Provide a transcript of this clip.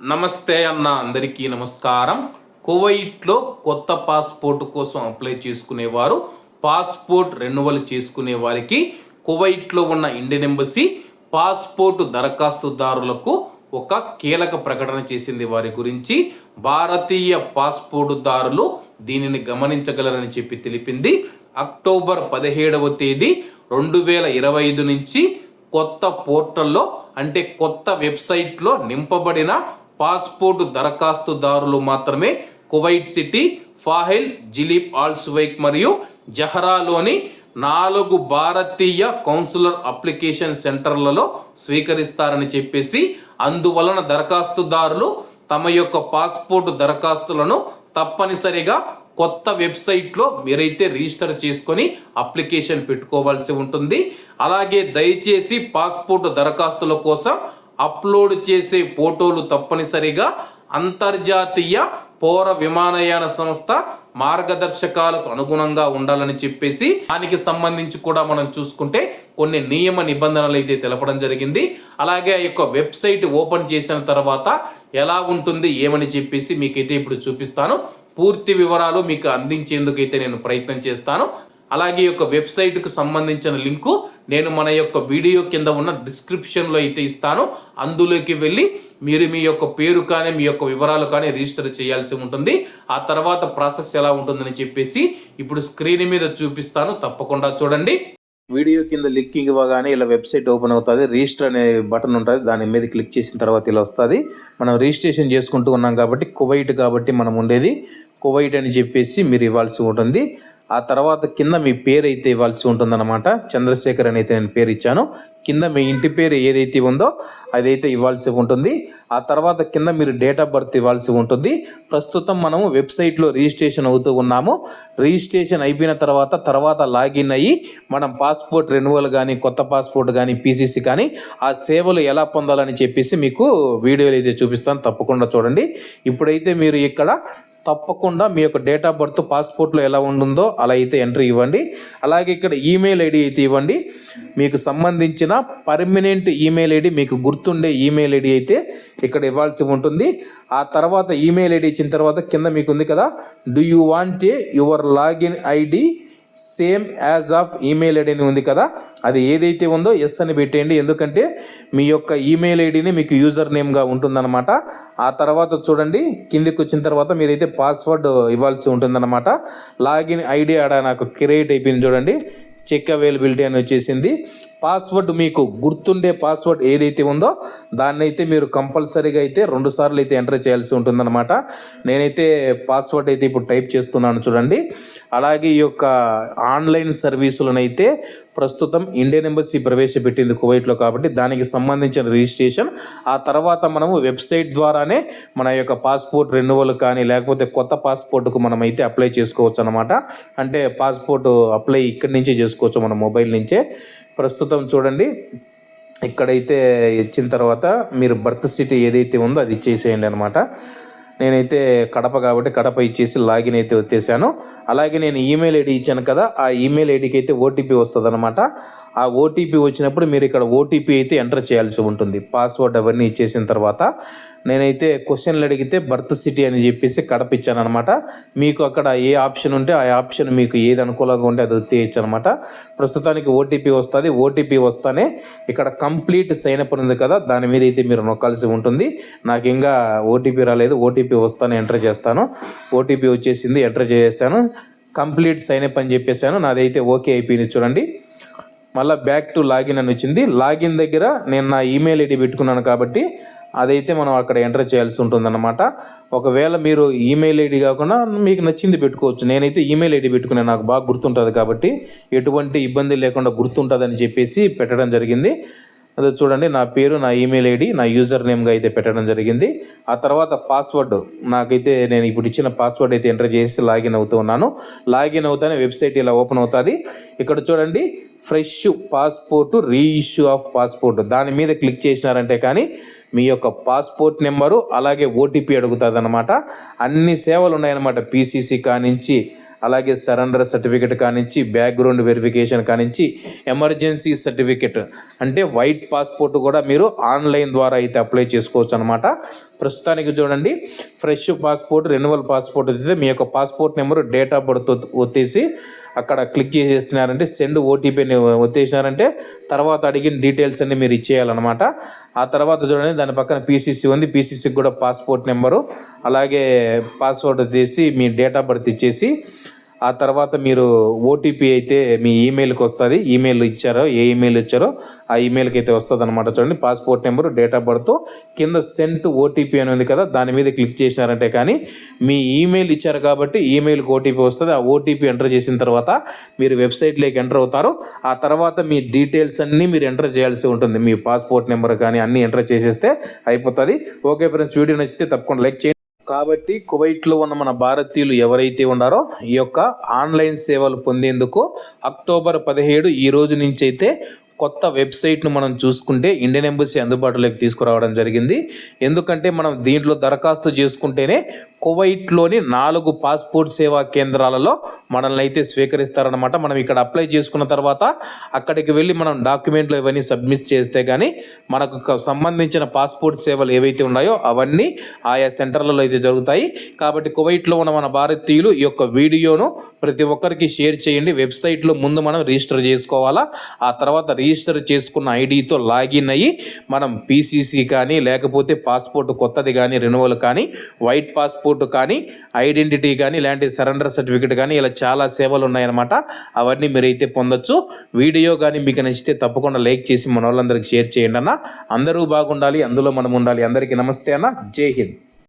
నమస్తే అన్న అందరికీ నమస్కారం. కువైట్లో కొత్త పాస్పోర్ట్ కోసం అప్లై చేసుకునేవారు పాస్పోర్ట్ రెన్యువల్ చేసుకునే వారికి కువైట్లో ఉన్న ఇండియన్ ఎంబసీ పాస్పోర్ట్ దరఖాస్తుదారులకు ఒక కీలక ప్రకటన చేసింది వారి గురించి భారతీయ పాస్పోర్టుదారులు దీనిని గమనించగలరని చెప్పి తెలిపింది. అక్టోబర్ పదిహేడవ తేదీ రెండు వేల ఇరవై ఐదు నుంచి కొత్త పోర్టల్లో అంటే కొత్త వెబ్సైట్లో నింపబడిన పాస్పోర్ట్ దరఖాస్తుదారులు మాత్రమే కువైట్ సిటీ ఫాహిల్ జిలీబ్ ఆల్స్వైక్ మరియు జహరాలోని నాలుగు భారతీయ కౌన్సిలర్ అప్లికేషన్ సెంటర్లలో స్వీకరిస్తారని చెప్పేసి అందువలన దరఖాస్తుదారులు తమ యొక్క పాస్పోర్ట్ దరఖాస్తులను తప్పనిసరిగా కొత్త వెబ్సైట్లో మీరైతే రిజిస్టర్ చేసుకొని అప్లికేషన్ పెట్టుకోవాల్సి ఉంటుంది. అలాగే దయచేసి పాస్పోర్ట్ దరఖాస్తుల కోసం అప్లోడ్ చేసే ఫోటోలు తప్పనిసరిగా అంతర్జాతీయ పౌర విమానయాన సంస్థ మార్గదర్శకాలకు అనుగుణంగా ఉండాలని చెప్పేసి దానికి సంబంధించి కూడా మనం చూసుకుంటే కొన్ని నియమ నిబంధనలు అయితే తెలపడం జరిగింది. అలాగే ఆ యొక్క వెబ్సైట్ ఓపెన్ చేసిన తర్వాత ఎలా ఉంటుంది ఏమని చెప్పేసి మీకైతే ఇప్పుడు చూపిస్తాను. పూర్తి వివరాలు మీకు అందించేందుకు అయితే నేను ప్రయత్నం చేస్తాను. అలాగే ఈ యొక్క వెబ్సైట్కు సంబంధించిన లింకు నేను మన యొక్క వీడియో కింద ఉన్న డిస్క్రిప్షన్లో అయితే ఇస్తాను. అందులోకి వెళ్ళి మీరు మీ యొక్క పేరు కానీ మీ యొక్క వివరాలు కానీ రిజిస్టర్ చేయాల్సి ఉంటుంది. ఆ తర్వాత ప్రాసెస్ ఎలా ఉంటుందని చెప్పేసి ఇప్పుడు స్క్రీన్ మీద చూపిస్తాను. తప్పకుండా చూడండి. వీడియో కింద లిక్కింగ్ ఇవ్వగానే ఇలా వెబ్సైట్ ఓపెన్ అవుతుంది. రిజిస్టర్ అనే బటన్ ఉంటుంది. దాని మీద క్లిక్ చేసిన తర్వాత ఇలా వస్తుంది. మనం రిజిస్ట్రేషన్ చేసుకుంటూ ఉన్నాం కాబట్టి కువైట్ కాబట్టి మనం ఉండేది కువైట్ అని చెప్పేసి మీరు ఇవ్వాల్సి ఉంటుంది. ఆ తర్వాత కింద మీ పేరు అయితే ఇవ్వాల్సి ఉంటుందన్నమాట. చంద్రశేఖర్ అని అయితే నేను పేరు ఇచ్చాను కింద మీ ఇంటి పేరు ఏదైతే ఉందో అదైతే ఇవ్వాల్సి ఉంటుంది. ఆ తర్వాత కింద మీరు డేట్ ఆఫ్ బర్త్ ఇవ్వాల్సి ఉంటుంది. ప్రస్తుతం మనము వెబ్సైట్లో రిజిస్ట్రేషన్ అవుతూ ఉన్నాము. రిజిస్ట్రేషన్ అయిపోయిన తర్వాత తర్వాత లాగిన్ అయ్యి మనం పాస్పోర్ట్ రెన్యువల్ కానీ కొత్త పాస్పోర్ట్ కానీ పీసీసీ కానీ ఆ సేవలు ఎలా పొందాలని చెప్పేసి మీకు వీడియోలు అయితే చూపిస్తాను. తప్పకుండా చూడండి. ఇప్పుడైతే మీరు ఇక్కడ తప్పకుండా మీ యొక్క డేట్ ఆఫ్ బర్త్ పాస్పోర్ట్లో ఎలా ఉంటుందో అలా అయితే ఎంట్రీ ఇవ్వండి. అలాగే ఇక్కడ ఈమెయిల్ ఐడి అయితే ఇవ్వండి. మీకు సంబంధించిన పర్మనెంట్ ఈమెయిల్ ఐడి మీకు గుర్తుండే ఈమెయిల్ ఐడి అయితే ఇక్కడ ఇవ్వాల్సి ఉంటుంది. ఆ తర్వాత ఈమెయిల్ ఐడి ఇచ్చిన తర్వాత కింద మీకు ఉంది కదా do you want a your login ID same as of email ID అని ఉంది కదా అది ఏదైతే ఉందో ఎస్ అని పెట్టేయండి. ఎందుకంటే మీ యొక్క ఈమెయిల్ ఐడిని మీకు యూజర్ నేమ్గా ఉంటుందన్నమాట. ఆ తర్వాత చూడండి కిందికి వచ్చిన తర్వాత మీరైతే పాస్వర్డ్ ఇవ్వాల్సి ఉంటుందన్నమాట లాగిన్ ఐడి ఆడ నాకు క్రియేట్ అయిపోయింది చూడండి. చెక్ అవైలబిలిటీ అని వచ్చేసింది. పాస్వర్డ్ మీకు గుర్తుండే పాస్వర్డ్ ఏదైతే ఉందో దాన్ని అయితే మీరు కంపల్సరీగా అయితే రెండు సార్లు అయితే ఎంటర్ చేయాల్సి ఉంటుందన్నమాట. నేనైతే పాస్వర్డ్ అయితే ఇప్పుడు టైప్ చేస్తున్నాను చూడండి. అలాగే ఈ యొక్క ఆన్లైన్ సర్వీసులనైతే ప్రస్తుతం ఇండియన్ ఎంబసీ ప్రవేశపెట్టింది కువైట్లో కాబట్టి దానికి సంబంధించిన రిజిస్ట్రేషన్. ఆ తర్వాత మనము వెబ్సైట్ ద్వారానే మన యొక్క పాస్పోర్ట్ రెన్యువల్ కానీ లేకపోతే కొత్త పాస్పోర్ట్కు మనం అయితే అప్లై చేసుకోవచ్చు అనమాట అంటే పాస్పోర్ట్ అప్లై ఇక్కడి నుంచే చేసుకోవచ్చు మన మొబైల్ నుంచే. ప్రస్తుతం చూడండి. ఇక్కడైతే ఇచ్చిన తర్వాత మీరు బర్త్ సిటీ ఏదైతే ఉందో అది ఇచ్చేసేయండి అనమాట నేనైతే కడప కాబట్టి కడప ఇచ్చేసి లాగిన్ అయితే వచ్చేసాను. అలాగే నేను ఈమెయిల్ ఐడి ఇచ్చాను కదా ఆ ఈమెయిల్ ఐడికి అయితే ఓటీపీ వస్తుంది అనమాట ఆ ఓటీపీ వచ్చినప్పుడు మీరు ఇక్కడ ఓటీపీ అయితే ఎంటర్ చేయాల్సి ఉంటుంది. పాస్వర్డ్ అవన్నీ ఇచ్చేసిన తర్వాత నేనైతే క్వశ్చన్లు అడిగితే బర్త్ సిటీ అని చెప్పేసి కడప ఇచ్చాను అనమాట మీకు అక్కడ ఏ ఆప్షన్ ఉంటే ఆ ఆప్షన్ మీకు ఏది అనుకూలంగా ఉంటే అది తీయచ్చు అనమాట ప్రస్తుతానికి ఓటీపీ వస్తుంది. ఓటీపీ వస్తానే ఇక్కడ కంప్లీట్ సైన్ అప్ ఉంది కదా దాని మీద అయితే మీరు నొక్కాల్సి ఉంటుంది. నాకు ఇంకా ఓటీపీ రాలేదు. ఓటీపీ ఓటీపీ వస్తాను ఎంటర్ చేస్తాను. ఓటీపీ వచ్చేసింది ఎంటర్ చేసేసాను కంప్లీట్ సైన్ అప్ అని చెప్పేసాను నాదైతే ఓకే అయిపోయింది చూడండి. మళ్ళీ బ్యాక్ టు లాగిన్ అని వచ్చింది. లాగిన్ దగ్గర నేను నా ఈమెయిల్ ఐడి పెట్టుకున్నాను కాబట్టి అదైతే మనం అక్కడ ఎంటర్ చేయాల్సి ఉంటుందన్నమాట. ఒకవేళ మీరు ఈమెయిల్ ఐడి కాకుండా మీకు నచ్చింది పెట్టుకోవచ్చు. నేనైతే ఈమెయిల్ ఐడి పెట్టుకున్నాను నాకు బాగా గుర్తుంటుంది కాబట్టి ఎటువంటి ఇబ్బంది లేకుండా గుర్తుంటుందని చెప్పేసి పెట్టడం జరిగింది. అదే చూడండి నా పేరు నా ఈమెయిల్ ఐడి నా యూజర్ నేమ్గా అయితే పెట్టడం జరిగింది. ఆ తర్వాత పాస్వర్డ్ నాకైతే నేను ఇప్పుడు ఇచ్చిన పాస్వర్డ్ అయితే ఎంటర్ చేసి లాగిన్ అవుతూ ఉన్నాను. లాగిన్ అవుతానే వెబ్సైట్ ఇలా ఓపెన్ అవుతుంది. ఇక్కడ చూడండి fresh passport reissue of passport దాని మీద క్లిక్ చేసినారంటే కానీ మీ యొక్క పాస్పోర్ట్ నెంబరు అలాగే ఓటీపీ అడుగుతుంది అన్ని సేవలు ఉన్నాయన్నమాట. పీసీసీ కానించి అలాగే సరెండర్ సర్టిఫికెట్ కానించి బ్యాక్గ్రౌండ్ వెరిఫికేషన్ కానించి ఎమర్జెన్సీ సర్టిఫికెట్ అంటే వైట్ పాస్పోర్ట్ కూడా మీరు ఆన్లైన్ ద్వారా అయితే అప్లై చేసుకోవచ్చు అనమాట ప్రస్తుతానికి చూడండి ఫ్రెష్ పాస్పోర్ట్ రెన్యువల్ పాస్పోర్ట్ అయితే మీ యొక్క passport number date of birth ఒత్తేసి అక్కడ క్లిక్ చేసేస్తున్నారంటే సెండ్ ఓటీపీని ఒత్తేసినారంటే తర్వాత అడిగిన డీటెయిల్స్ అన్ని మీరు ఇచ్చేయాలన్నమాట. ఆ తర్వాత చూడండి దాని పక్కన పీసీసీ ఉంది పీసీసీకి కూడా పాస్పోర్ట్ నెంబరు అలాగే పాస్వర్డ్ తీసి మీ డేట్ ఆఫ్ బర్త్ ఇచ్చేసి ఆ తర్వాత మీరు ఓటీపీ అయితే మీ ఈమెయిల్కి వస్తుంది. ఈమెయిల్ ఇచ్చారో ఏ ఈమెయిల్ ఇచ్చారో ఆ ఈమెయిల్కి అయితే వస్తుంది అనమాట చూడండి. Passport number date of birth కింద సెంట్ ఓటీపీ అని ఉంది కదా దాని మీద క్లిక్ చేసినారంటే కానీ మీ ఈమెయిల్ ఇచ్చారు కాబట్టి ఈమెయిల్కి ఓటీపీ వస్తుంది. ఆ ఓటీపీ ఎంటర్ చేసిన తర్వాత మీరు వెబ్సైట్లోకి ఎంటర్ అవుతారు. ఆ తర్వాత మీ డీటెయిల్స్ అన్నీ మీరు ఎంటర్ చేయాల్సి ఉంటుంది. మీ పాస్పోర్ట్ నెంబర్ కానీ అన్నీ ఎంటర్ చేసేస్తే అయిపోతుంది. ఓకే ఫ్రెండ్స్ వీడియో నచ్చితే తప్పకుండా లైక్ చేయండి. కాబట్టి కువైట్లో ఉన్న మన భారతీయులు ఎవరైతే ఉన్నారో ఈ యొక్క ఆన్లైన్ సేవలు పొందేందుకు అక్టోబర్ పదిహేడు ఈ రోజు నుంచి అయితే కొత్త వెబ్సైట్ను మనం చూసుకుంటే ఇండియన్ ఎంబసీ అందుబాటులోకి తీసుకురావడం జరిగింది. ఎందుకంటే మనం దీంట్లో దరఖాస్తు చేసుకుంటేనే కువైట్లోని నాలుగు పాస్పోర్ట్ సేవా కేంద్రాలలో మనల్ని అయితే స్వీకరిస్తారనమాట మనం ఇక్కడ అప్లై చేసుకున్న తర్వాత అక్కడికి వెళ్ళి మనం డాక్యుమెంట్లు ఇవన్నీ సబ్మిట్ చేస్తే కానీ మనకు సంబంధించిన పాస్పోర్ట్ సేవలు ఏవైతే ఉన్నాయో అవన్నీ ఆయా సెంటర్లలో అయితే జరుగుతాయి. కాబట్టి కువైట్లో ఉన్న మన భారతీయులు ఈ యొక్క వీడియోను ప్రతి ఒక్కరికి షేర్ చేయండి. వెబ్సైట్లో ముందు మనం రిజిస్టర్ చేసుకోవాలా? ఆ తర్వాత రిజిస్టర్ చేసుకున్న ఐడితో లాగిన్ అయ్యి మనం పీసీసీ కానీ లేకపోతే పాస్పోర్ట్ కొత్తది కానీ రెన్యువల్ కానీ వైట్ పాస్పోర్ట్ పాస్పోర్ట్ కానీ ఐడెంటిటీ కానీ ఇలాంటి సరెండర్ సర్టిఫికేట్ కానీ ఇలా చాలా సేవలు ఉన్నాయన్నమాట. అవన్నీ మీరైతే పొందొచ్చు. వీడియో కానీ మీకు నచ్చితే తప్పకుండా లైక్ చేసి మన వాళ్ళందరికీ షేర్ చేయండి అన్న. అందరూ బాగుండాలి అందులో మనం ఉండాలి. అందరికీ నమస్తే అన్న. జై హింద్.